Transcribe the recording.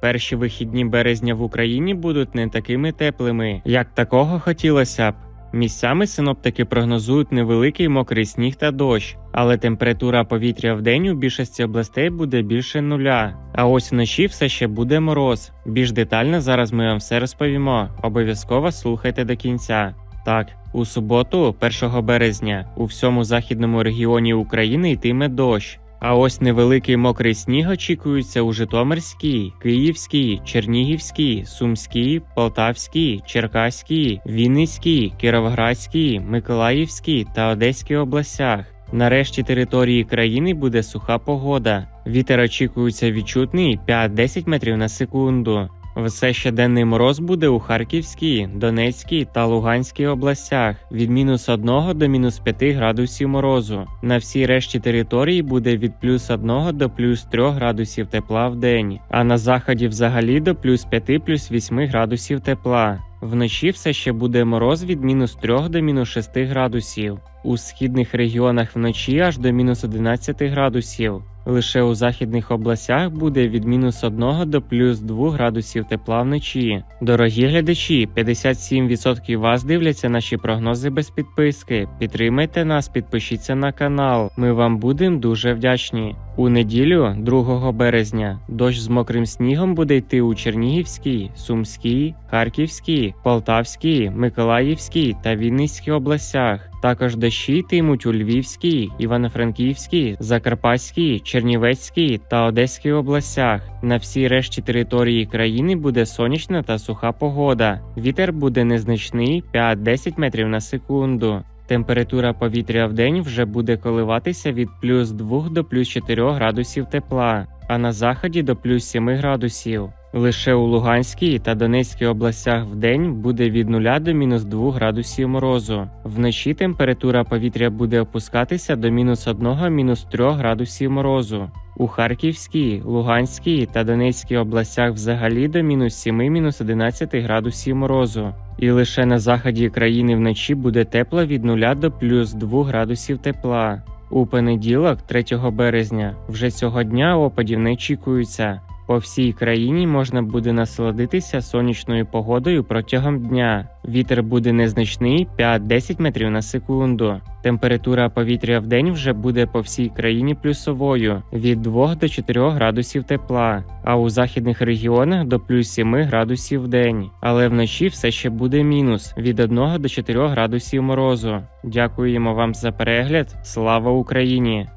Перші вихідні березня в Україні будуть не такими теплими, як такого хотілося б. Місцями синоптики прогнозують невеликий мокрий сніг та дощ, але температура повітря в день у більшості областей буде більше нуля. А ось вночі все ще буде мороз. Більш детально зараз ми вам все розповімо. Обов'язково слухайте до кінця. Так, у суботу, 1 березня, у всьому західному регіоні України йтиме дощ. А ось невеликий мокрий сніг очікується у Житомирській, Київській, Чернігівській, Сумській, Полтавській, Черкаській, Вінницькій, Кіровоградській, Миколаївській та Одеській областях. Нарешті території країни буде суха погода. Вітер очікується відчутний 5-10 метрів на секунду. Все щоденний мороз буде у Харківській, Донецькій та Луганській областях від мінус 1 до мінус 5 градусів морозу. На всій решті території буде від плюс 1 до плюс 3 градусів тепла в день, а на заході взагалі до плюс 5 плюс 8 градусів тепла. Вночі все ще буде мороз від мінус 3 до мінус 6 градусів. У східних регіонах вночі аж до мінус 11 градусів. Лише у західних областях буде від мінус 1 до плюс 2 градусів тепла вночі. Дорогі глядачі, 57% вас дивляться наші прогнози без підписки. Підтримайте нас, підпишіться на канал. Ми вам будемо дуже вдячні. У неділю, 2 березня, дощ з мокрим снігом буде йти у Чернігівській, Сумській, Харківській, Полтавській, Миколаївській та Вінницькій областях. Також дощі йтимуть у Львівській, Івано-Франківській, Закарпатській, Чернівецькій та Одеській областях. На всій решті території країни буде сонячна та суха погода. Вітер буде незначний 5-10 метрів на секунду. Температура повітря в день вже буде коливатися від плюс 2 до плюс 4 градусів тепла, а на заході до плюс 7 градусів. Лише у Луганській та Донецькій областях в день буде від 0 до мінус 2 градусів морозу. Вночі температура повітря буде опускатися до мінус 1 мінус 3 градусів морозу. У Харківській, Луганській та Донецькій областях взагалі до мінус 7 мінус 11 градусів морозу. І лише на заході країни вночі буде тепло від 0 до плюс 2 градусів тепла. У понеділок, 3 березня, вже цього дня опадів не очікується. По всій країні можна буде насолодитися сонячною погодою протягом дня. Вітер буде незначний 5-10 метрів на секунду. Температура повітря в день вже буде по всій країні плюсовою від 2 до 4 градусів тепла, а у західних регіонах до плюс 7 градусів в день. Але вночі все ще буде мінус від 1 до 4 градусів морозу. Дякуємо вам за перегляд. Слава Україні!